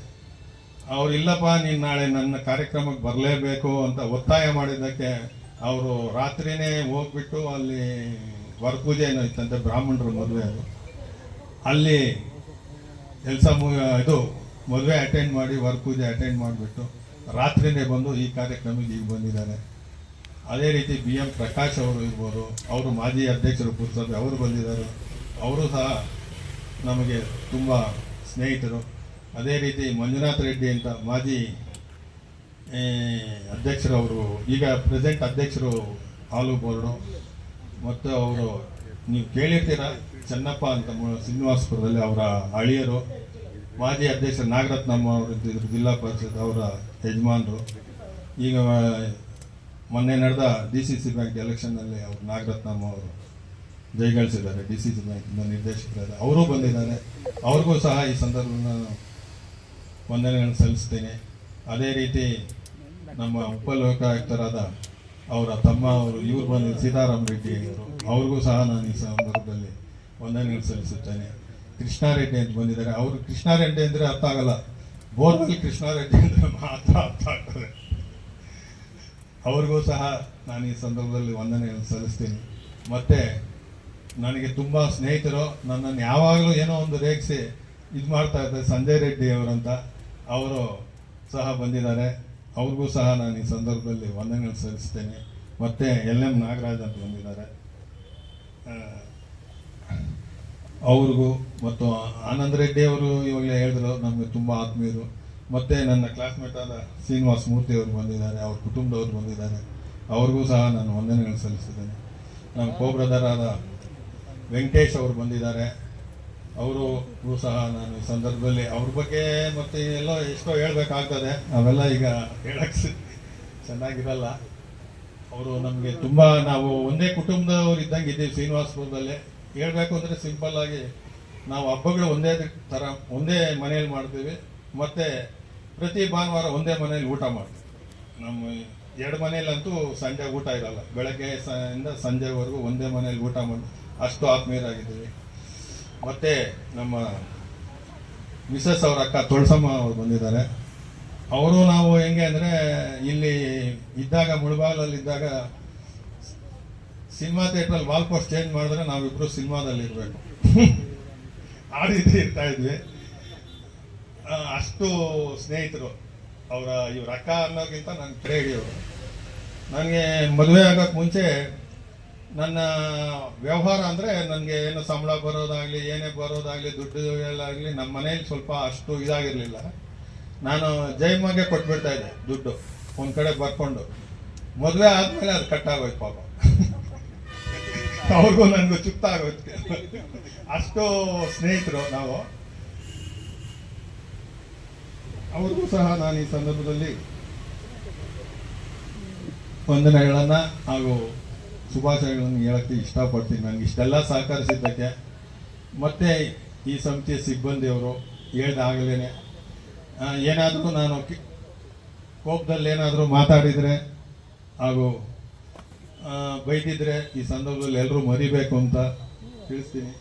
ಅವ್ರು ಇಲ್ಲಪ್ಪ ನೀನು ನಾಳೆ ನನ್ನ ಕಾರ್ಯಕ್ರಮಕ್ಕೆ ಬರಲೇಬೇಕು ಅಂತ ಒತ್ತಾಯ ಮಾಡಿದ್ದಕ್ಕೆ ಅವರು ರಾತ್ರಿನೇ ಹೋಗ್ಬಿಟ್ಟು ಅಲ್ಲಿ ವರಪೂಜೆ ಏನೋ ಇತ್ತಂತೆ ಬ್ರಾಹ್ಮಣರು ಮದುವೆ ಅದು. ಅಲ್ಲಿ ಕೆಲಸ ಇದು ಮದುವೆ ಅಟೆಂಡ್ ಮಾಡಿ, ವರಪೂಜೆ ಅಟೆಂಡ್ ಮಾಡಿಬಿಟ್ಟು ರಾತ್ರಿನೇ ಬಂದು ಈ ಕಾರ್ಯಕ್ರಮಕ್ಕೆ ಈಗ ಬಂದಿದ್ದಾರೆ. ಅದೇ ರೀತಿ ಬಿ ಎಂ ಪ್ರಕಾಶ್ ಅವರು ಇರ್ಬೋದು, ಅವರು ಮಾಜಿ ಅಧ್ಯಕ್ಷರು ಪುರಸಭೆ, ಅವರು ಬಂದಿದ್ದಾರೆ. ಅವರು ಸಹ ನಮಗೆ ತುಂಬ ಸ್ನೇಹಿತರು. ಅದೇ ರೀತಿ ಮಂಜುನಾಥ್ ರೆಡ್ಡಿ ಅಂತ ಮಾಜಿ ಅಧ್ಯಕ್ಷರು ಅವರು, ಈಗ ಪ್ರೆಸೆಂಟ್ ಅಧ್ಯಕ್ಷರು ಹಾಲು ಬೋರ್ಡು ಮತ್ತು ಅವರು, ನೀವು ಕೇಳಿರ್ತೀರ ಚೆನ್ನಪ್ಪ ಅಂತ ಶ್ರೀನಿವಾಸಪುರದಲ್ಲಿ ಅವರ ಅಳಿಯರು, ಮಾಜಿ ಅಧ್ಯಕ್ಷ ನಾಗರತ್ನಮ್ಮ ಅವರು ಜಿಲ್ಲಾ ಪರಿಷತ್ ಅವರ ಯಜಮಾನರು. ಈಗ ಮೊನ್ನೆ ನಡೆದ ಡಿ ಸಿ ಸಿ ಬ್ಯಾಂಕ್ ಎಲೆಕ್ಷನ್ನಲ್ಲಿ ಅವರು ನಾಗರತ್ನಮ್ಮ ಅವರು ಜಯಗಳಿಸಿದ್ದಾರೆ ಡಿ ಸಿ ಸಿ ಬ್ಯಾಂಕಿನ ನಿರ್ದೇಶಕರಾದ ಅವರು ಬಂದಿದ್ದಾರೆ. ಅವ್ರಿಗೂ ಸಹ ಈ ಸಂದರ್ಭವನ್ನು ವಂದನೆಗಳನ್ನು ಸಲ್ಲಿಸ್ತೇನೆ. ಅದೇ ರೀತಿ ನಮ್ಮ ಉಪಲೋಕಾಯುಕ್ತರಾದ ಅವರ ತಮ್ಮ ಅವರು, ಇವರು ಬಂದ ಸೀತಾರಾಮ್ ರೆಡ್ಡಿ ಅವರು ಅವ್ರಿಗೂ ಸಹ ನಾನು ಈ ಸಂದರ್ಭದಲ್ಲಿ ವಂದನೆ ಸಲ್ಲಿಸುತ್ತೇನೆ. ಕೃಷ್ಣಾರೆಡ್ಡಿ ಅಂತ ಬಂದಿದ್ದಾರೆ. ಅವರು ಕೃಷ್ಣಾರೆಡ್ಡಿ ಅಂದರೆ ಅರ್ಥ ಆಗಲ್ಲ. ಬೋರ್ವೆಲ್ ಕೃಷ್ಣಾರೆಡ್ಡಿ ಅಂದರೆ ಮಾತ್ರ ಅರ್ಥ ಆಗ್ತದೆ. ಅವ್ರಿಗೂ ಸಹ ನಾನು ಈ ಸಂದರ್ಭದಲ್ಲಿ ವಂದನೆ ಸಲ್ಲಿಸ್ತೀನಿ. ಮತ್ತು ನನಗೆ ತುಂಬ ಸ್ನೇಹಿತರು, ನನ್ನನ್ನು ಯಾವಾಗಲೂ ಏನೋ ಒಂದು ರೇಗಿಸಿ ಇದು ಮಾಡ್ತಾ ಇದ್ದಾರೆ. ಸಂಜಯ್ ರೆಡ್ಡಿ ಅವರಂತ. ಅವರು ಸಹ ಬಂದಿದ್ದಾರೆ. ಅವ್ರಿಗೂ ಸಹ ನಾನು ಈ ಸಂದರ್ಭದಲ್ಲಿ ವಂದನೆಗಳು ಸಲ್ಲಿಸ್ತೇನೆ. ಮತ್ತೆ ಎಲ್ ಎಂ ನಾಗರಾಜ್ ಅಂತ ಬಂದಿದ್ದಾರೆ. ಅವ್ರಿಗೂ ಮತ್ತು ಆನಂದ್ ರೆಡ್ಡಿ ಅವರು ಇವಾಗಲೇ ಹೇಳಿದ್ರು, ನಮಗೆ ತುಂಬ ಆತ್ಮೀಯರು. ಮತ್ತೆ ನನ್ನ ಕ್ಲಾಸ್ಮೇಟ್ ಆದ ಶ್ರೀನಿವಾಸ ಮೂರ್ತಿ ಅವರು ಬಂದಿದ್ದಾರೆ, ಅವ್ರ ಕುಟುಂಬದವರು ಬಂದಿದ್ದಾರೆ. ಅವ್ರಿಗೂ ಸಹ ನಾನು ವಂದನೆಗಳು ಸಲ್ಲಿಸಿದ್ದೇನೆ ನಮ್ಮ ಕೋ ಬ್ರದರ್ ಆದ ವೆಂಕಟೇಶ್ ಅವರು ಬಂದಿದ್ದಾರೆ. ಅವರು ಸಹ ನಾನು ಈ ಸಂದರ್ಭದಲ್ಲಿ ಅವ್ರ ಬಗ್ಗೆ ಮತ್ತೆ ಎಲ್ಲೋ ಎಷ್ಟೋ ಹೇಳ್ಬೇಕಾಗ್ತದೆ. ಅವೆಲ್ಲ ಈಗ ಹೇಳಕ್ ಸ- ಚೆನ್ನಾಗಿರಲ್ಲ. ಅವರು ನಮಗೆ ತುಂಬ ನಾವು ಒಂದೇ ಕುಟುಂಬದವ್ರು ಇದ್ದಂಗೆ ಇದ್ದೀವಿ ಶ್ರೀನಿವಾಸಪುರದಲ್ಲಿ. ಹೇಳಬೇಕು ಅಂದರೆ ಸಿಂಪಲ್ ಆಗಿ ನಾವು ಹಬ್ಬಗಳು ಒಂದೇ ಥರ ಒಂದೇ ಮನೆಯಲ್ಲಿ ಮಾಡ್ತೀವಿ. ಮತ್ತೆ ಪ್ರತಿ ಭಾನುವಾರ ಒಂದೇ ಮನೆಯಲ್ಲಿ ಊಟ ಮಾಡ್ತೀವಿ. ನಮ್ಮ ಎರಡು ಮನೆಯಲ್ಲಂತೂ ಸಂಜೆ ಊಟ ಇರಲ್ಲ. ಬೆಳಗ್ಗೆ ಇಂದ ಸಂಜೆವರೆಗೂ ಒಂದೇ ಮನೆಯಲ್ಲಿ ಊಟ ಮಾಡಿ ಅಷ್ಟು ಆತ್ಮೀಯರಾಗಿದ್ದೀವಿ. ಮತ್ತೆ ನಮ್ಮ ಮಿಸಸ್ ಅವರ ಅಕ್ಕ ತೊಳಸಮ್ಮ ಅವರು ಬಂದಿದ್ದಾರೆ. ಅವರು ನಾವು ಹೆಂಗೆ ಅಂದರೆ ಇಲ್ಲಿ ಇದ್ದಾಗ ಮುಳಬಾಗಲಲ್ಲಿ ಇದ್ದಾಗ ಸಿನಿಮಾ ಥಿಯೇಟ್ರಲ್ಲಿ ವಾಲ್ ಪೋಸ್ಟ್ ಚೇಂಜ್ ಮಾಡಿದ್ರೆ ನಾವಿಬ್ಬರು ಸಿನಿಮಾದಲ್ಲಿ ಇರಬೇಕು. ಆ ರೀತಿ ಇರ್ತಾ ಇದ್ವಿ. ಅಷ್ಟು ಸ್ನೇಹಿತರು. ಅವರ ಇವ್ರ ಅಕ್ಕ ಅನ್ನೋಕ್ಕಿಂತ ನನ್ನ ಪ್ರೇಡಿಯವರು ನನಗೆ ಮದುವೆ ಆಗೋಕ್ಕೆ ಮುಂಚೆ ನನ್ನ ವ್ಯವಹಾರ ಅಂದರೆ ನನಗೆ ಏನು ಸಂಬಳ ಬರೋದಾಗಲಿ, ಏನೇ ಬರೋದಾಗಲಿ, ದುಡ್ಡು ಎಲ್ಲಾಗಲಿ ನಮ್ಮ ಮನೇಲಿ ಸ್ವಲ್ಪ ಅಷ್ಟು ಇದಾಗಿರಲಿಲ್ಲ. ನಾನು ಜೈಮ್ಮಗೆ ಕೊಟ್ಬಿಡ್ತಾ ಇದ್ದೆ ದುಡ್ಡು, ಒಂದು ಕಡೆ ಬರ್ಕೊಂಡು. ಮದುವೆ ಆದಮೇಲೆ ಅದು ಕಟ್ಟಾಗೋಯ್ತು ಪಾಪ. ಅವ್ರಿಗೂ ನನಗೂ ಚುಕ್ತ ಆಗೋಯ್ತು. ಅಷ್ಟು ಸ್ನೇಹಿತರು ನಾವು. ಅವ್ರಿಗೂ ಸಹ ನಾನು ಈ ಸಂದರ್ಭದಲ್ಲಿ ವಂದನೆಗಳನ್ನು ಹಾಗೂ ಶುಭಾಶಯಗಳನ್ನು ಹೇಳಕ್ಕೆ ಇಷ್ಟಪಡ್ತೀನಿ. ನನಗೆ ಇಷ್ಟೆಲ್ಲ ಸಹಕರಿಸಿದ್ದಕ್ಕೆ. ಮತ್ತೆ ಈ ಸಮಿತಿಯ ಸಿಬ್ಬಂದಿಯವರು ಹೇಳ್ದಾಗಲೇ ಏನಾದರೂ ನಾನು ಕೋಪದಲ್ಲಿ ಏನಾದರೂ ಮಾತಾಡಿದರೆ ಹಾಗೂ ಬೈದಿದ್ರೆ ಈ ಸಂದರ್ಭದಲ್ಲಿ ಎಲ್ಲರೂ ಮರಿಬೇಕು ಅಂತ ತಿಳಿಸ್ತೀನಿ.